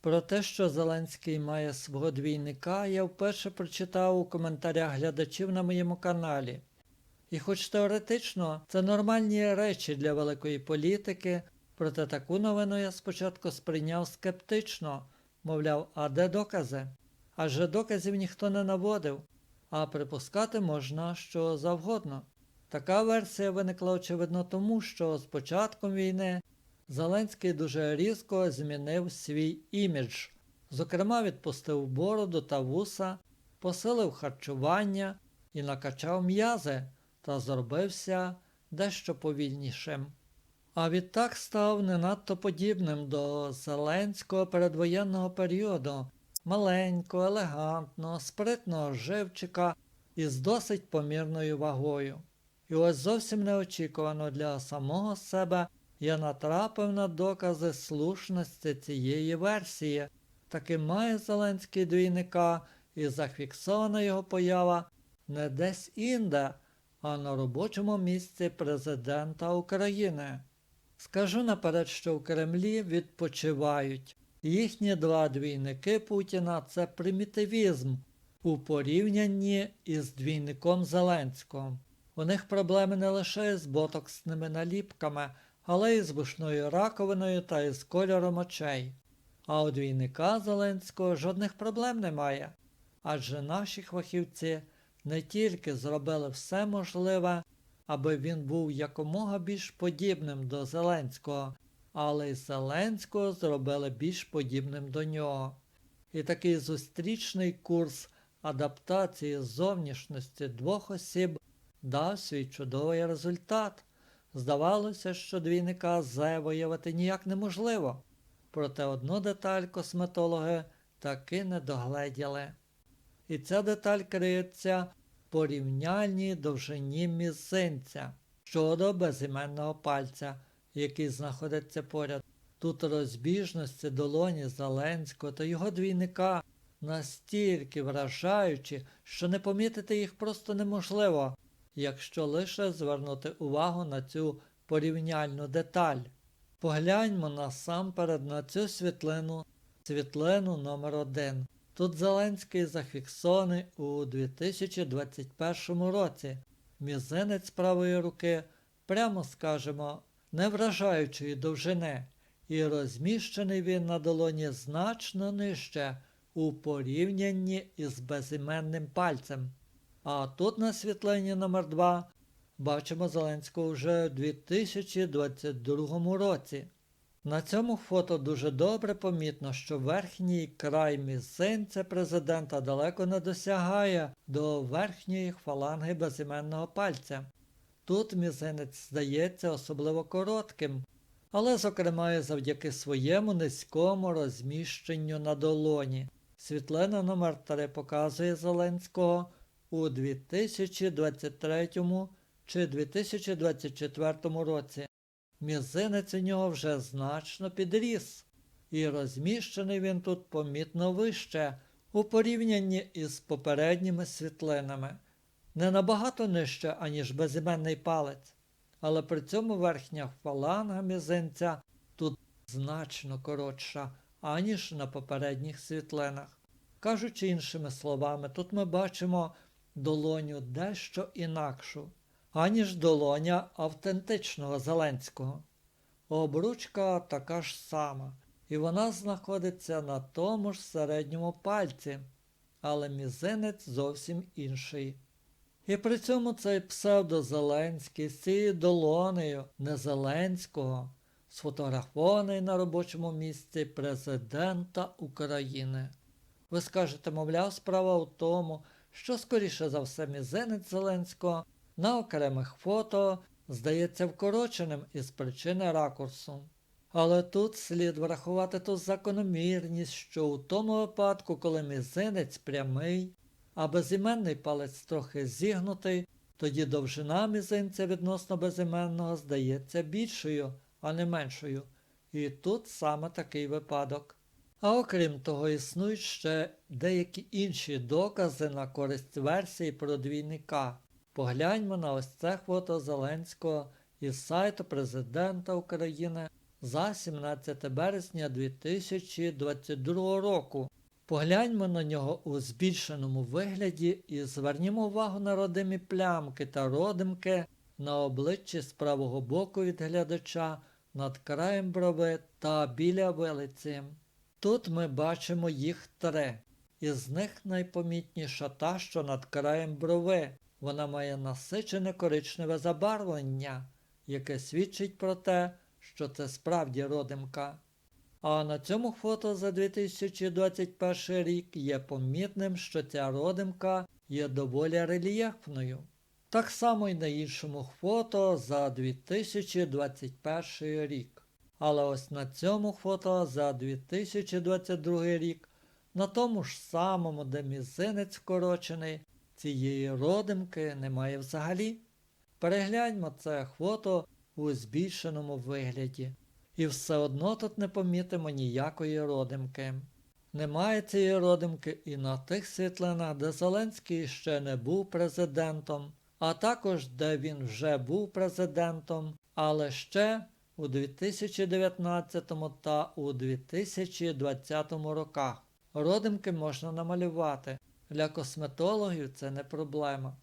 Про те, що Зеленський має свого двійника, я вперше прочитав у коментарях глядачів на моєму каналі. І хоч теоретично це нормальні речі для великої політики, проте таку новину я спочатку сприйняв скептично, мовляв, а де докази? Адже доказів ніхто не наводив, а припускати можна що завгодно. Така версія виникла очевидно тому, що з початком війни Зеленський дуже різко змінив свій імідж. Зокрема, відпустив бороду та вуса, посилив харчування і накачав м'язи та зробився дещо повільнішим. А відтак став не надто подібним до Зеленського передвоєнного періоду, маленького, елегантного, спритного живчика із досить помірною вагою. І ось зовсім неочікувано для самого себе я натрапив на докази слушності цієї версії. Таки має Зеленський двійника і зафіксована його поява не десь інде, а на робочому місці президента України. Скажу наперед, що в Кремлі відпочивають. Їхні два двійники Путіна це примітивізм у порівнянні із двійником Зеленського. У них проблеми не лише з ботоксними наліпками, але й з вушною раковиною та із кольором очей. А у двійника Зеленського жодних проблем немає. Адже наші фахівці не тільки зробили все можливе, аби він був якомога більш подібним до Зеленського, але й Зеленського зробили більш подібним до нього. І такий зустрічний курс адаптації зовнішності двох осіб дав свій чудовий результат. Здавалося, що двійника Зе виявити ніяк неможливо, проте одну деталь косметологи таки не догледіли. І ця деталь криється в порівняльній довжині мізинця щодо безіменного пальця, який знаходиться поряд. Тут розбіжності долоні Зеленського та його двійника настільки вражаючі, що не помітити їх просто неможливо, якщо лише звернути увагу на цю порівняльну деталь. Погляньмо насамперед на цю світлину, світлину номер 1 Тут Зеленський зафіксований у 2021 році. Мізинець правої руки, прямо скажемо, не вражаючої довжини, і розміщений він на долоні значно нижче у порівнянні із безіменним пальцем. А тут на світлині номер 2 бачимо Зеленського вже у 2022 році. На цьому фото дуже добре помітно, що верхній край мізинця президента далеко не досягає до верхньої фаланги безіменного пальця. Тут мізинець здається особливо коротким, але, зокрема, завдяки своєму низькому розміщенню на долоні. Світлина номер 3 показує Зеленського у 2023 чи 2024 році. Мізинець у нього вже значно підріс, і розміщений він тут помітно вище у порівнянні із попередніми світлинами, не набагато нижче, аніж безіменний палець, але при цьому верхня фаланга мізинця тут значно коротша, аніж на попередніх світлинах. Кажучи іншими словами, тут ми бачимо долоню дещо інакшу аніж долоня автентичного Зеленського. Обручка така ж сама, і вона знаходиться на тому ж середньому пальці, але мізинець зовсім інший. І при цьому цей псевдозеленський з цією долонею Незеленського сфотографований на робочому місці президента України. Ви скажете, мовляв, справа в тому, що скоріше за все мізинець Зеленського на окремих фото здається вкороченим із причини ракурсу. Але тут слід врахувати ту закономірність, що у тому випадку, коли мізинець прямий, а безіменний палець трохи зігнутий, тоді довжина мізинця відносно безіменного здається більшою, а не меншою. І тут саме такий випадок. А окрім того, існують ще деякі інші докази на користь версії про двійника. Погляньмо на ось це фото Зеленського із сайту Президента України за 17 березня 2022 року. Погляньмо на нього у збільшеному вигляді і звернімо увагу на родимі плямки та родимки на обличчі з правого боку від глядача над краєм брови та біля вилиці. Тут ми бачимо їх три. Із них найпомітніша та, що над краєм брови. Вона має насичене коричневе забарвлення, яке свідчить про те, що це справді родимка. А на цьому фото за 2021 рік є помітним, що ця родимка є доволі рельєфною. Так само і на іншому фото за 2021 рік. Але ось на цьому фото за 2022 рік, на тому ж самому, де мізинець вкорочений, цієї родимки немає взагалі. Перегляньмо це фото у збільшеному вигляді. І все одно тут не помітимо ніякої родимки. Немає цієї родимки і на тих світлинах, де Зеленський ще не був президентом, а також де він вже був президентом, але ще у 2019 та у 2020 роках. Родимки можна намалювати. Для косметологів це не проблема.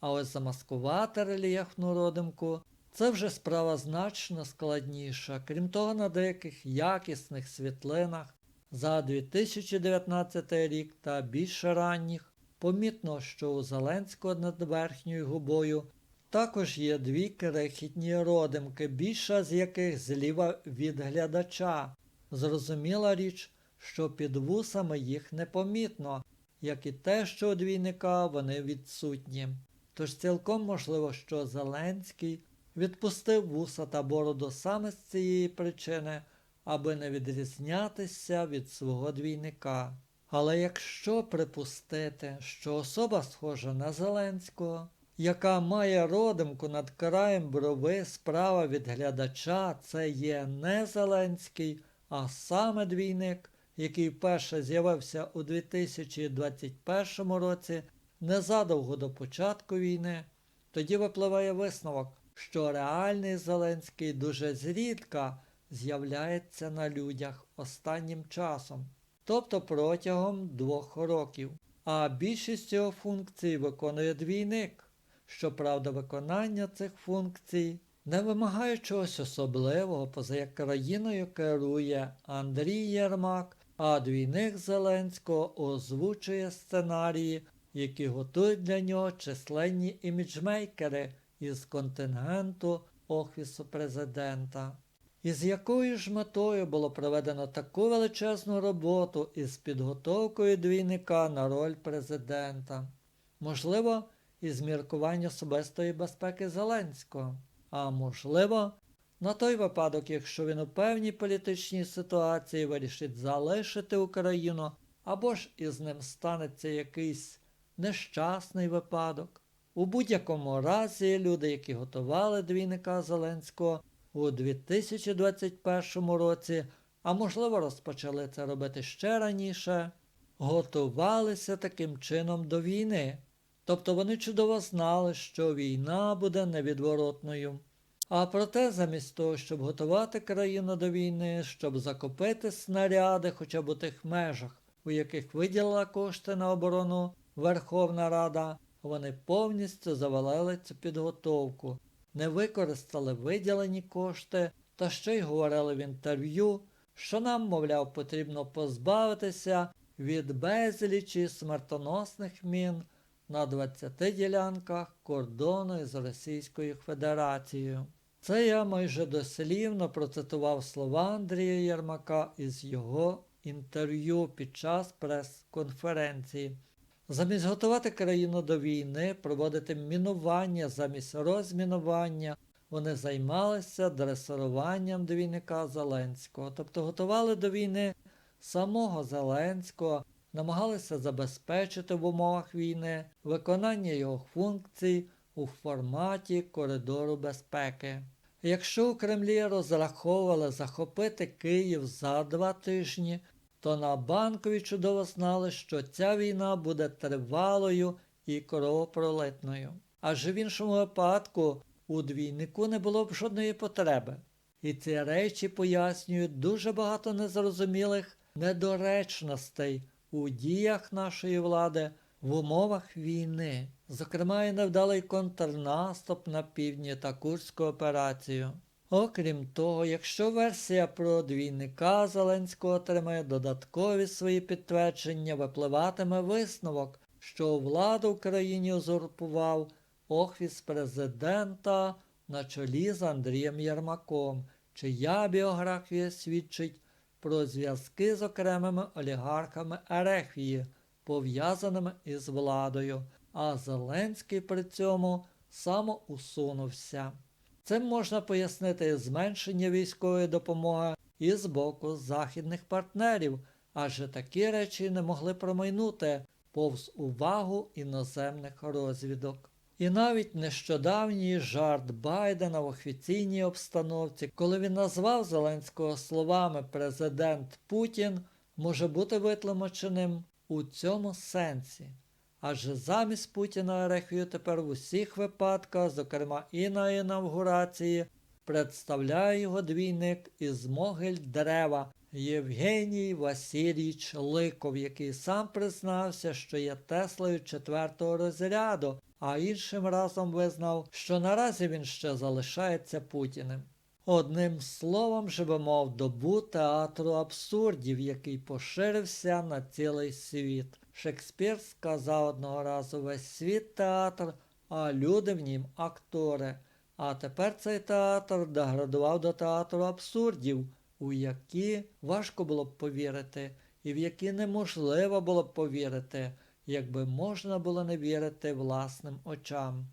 А ось замаскувати рельєфну родимку це вже справа значно складніша. Крім того, на деяких якісних світлинах за 2019 рік та більше ранніх помітно, що у Зеленського над верхньою губою також є дві крихітні родимки, більша з яких зліва від глядача. Зрозуміла річ, що під вусами їх непомітно, як і те, що у двійника вони відсутні. Тож цілком можливо, що Зеленський відпустив вуса та бороду саме з цієї причини, аби не відрізнятися від свого двійника. Але якщо припустити, що особа схожа на Зеленського, яка має родимку над краєм брови справа від глядача, це є не Зеленський, а саме двійник, який вперше з'явився у 2021 році, незадовго до початку війни, тоді випливає висновок, що реальний Зеленський дуже зрідка з'являється на людях останнім часом, тобто протягом двох років. А більшість його функцій виконує двійник. Щоправда, виконання цих функцій не вимагає чогось особливого, поза як країною керує Андрій Єрмак, а двійник Зеленського озвучує сценарії, які готують для нього численні іміджмейкери із контингенту Офісу президента. І з якою ж метою було проведено таку величезну роботу із підготовкою двійника на роль президента? Можливо, із міркувань особистої безпеки Зеленського, а можливо, на той випадок, якщо він у певній політичній ситуації вирішить залишити Україну, або ж із ним станеться якийсь нещасний випадок. У будь-якому разі люди, які готували двійника Зеленського у 2021 році, а можливо розпочали це робити ще раніше, готувалися таким чином до війни. Тобто вони чудово знали, що війна буде невідворотною. А проте, замість того, щоб готувати країну до війни, щоб закупити снаряди хоча б у тих межах, у яких виділила кошти на оборону Верховна Рада, вони повністю завалили цю підготовку, не використали виділені кошти та ще й говорили в інтерв'ю, що нам, мовляв, потрібно позбавитися від безлічі смертоносних мін на 20 ділянках кордону із Російською Федерацією. Це я майже дослівно процитував слова Андрія Єрмака із його інтерв'ю під час прес-конференції. Замість готувати країну до війни, проводити мінування замість розмінування, вони займалися дресируванням двійника Зеленського, тобто готували до війни самого Зеленського, намагалися забезпечити в умовах війни виконання його функцій у форматі коридору безпеки. Якщо у Кремлі розраховували захопити Київ за два тижні, то на банкові чудово знали, що ця війна буде тривалою і кровопролитною. Адже в іншому випадку у двійнику не було б жодної потреби. І ці речі пояснюють дуже багато незрозумілих недоречностей у діях нашої влади в умовах війни, зокрема і невдалий контрнаступ на півдні та Курську операцію. Окрім того, якщо версія про двійника Зеленського отримає додаткові свої підтвердження, випливатиме висновок, що владу в країні узурпував офіс президента на чолі з Андрієм Єрмаком, чия біографія свідчить про зв'язки з окремими олігархами Ерефії, пов'язаними із владою, а Зеленський при цьому самоусунувся. Цим можна пояснити зменшення військової допомоги і з боку західних партнерів, адже такі речі не могли промайнути повз увагу іноземних розвідок. І навіть нещодавній жарт Байдена в офіційній обстановці, коли він назвав Зеленського словами президент Путін, може бути витлумаченим у цьому сенсі. Адже замість Путіна Ерефію тепер в усіх випадках, зокрема і на інавгурації, представляє його двійник із могиль дерева Євгеній Васильович Ликов, який сам признався, що є Теслою четвертого розряду, а іншим разом визнав, що наразі він ще залишається Путіним. Одним словом, живемо в добу театру абсурдів, який поширився на цілий світ. Шекспір сказав одного разу весь світ театр, а люди в нім актори. А тепер цей театр деградував до театру абсурдів, у які важко було б повірити, і в які неможливо було б повірити, якби можна було не вірити власним очам.